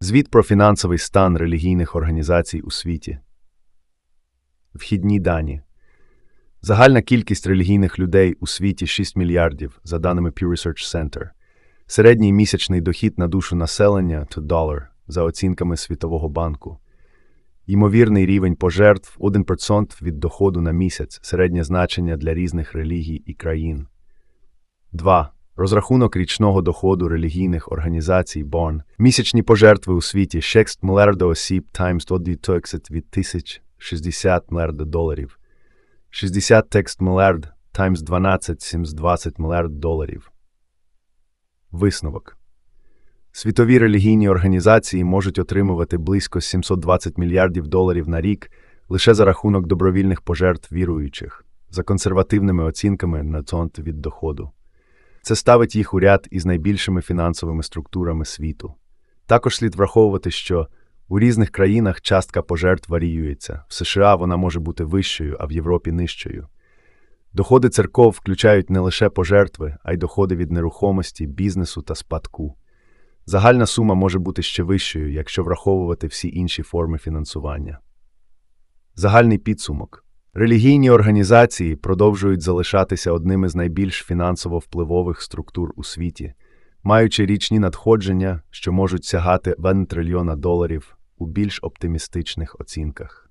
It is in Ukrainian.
Звіт про фінансовий стан релігійних організацій у світі. Вхідні дані. Загальна кількість релігійних людей у світі 6 мільярдів, за даними Pew Research Center. Середній місячний дохід на душу населення to dollar, за оцінками Світового банку. Ймовірний рівень пожертв 1% від доходу на місяць, середнє значення для різних релігій і країн. 2. Розрахунок річного доходу релігійних організацій БОН. Місячні пожертви у світі 6 мільярда осіб times 120 від тисяч 60 мільярда доларів. 60 текст мільярд times 12 720 мільярд доларів. Висновок. Світові релігійні організації можуть отримувати близько 720 мільярдів доларів на рік лише за рахунок добровільних пожертв віруючих, за консервативними оцінками на цонт від доходу. Це ставить їх у ряд із найбільшими фінансовими структурами світу. Також слід враховувати, що у різних країнах частка пожертв варіюється. В США вона може бути вищою, а в Європі нижчою. Доходи церков включають не лише пожертви, а й доходи від нерухомості, бізнесу та спадку. Загальна сума може бути ще вищою, якщо враховувати всі інші форми фінансування. Загальний підсумок. Релігійні організації продовжують залишатися одними з найбільш фінансово впливових структур у світі, маючи річні надходження, що можуть сягати 1 трильйона доларів у більш оптимістичних оцінках.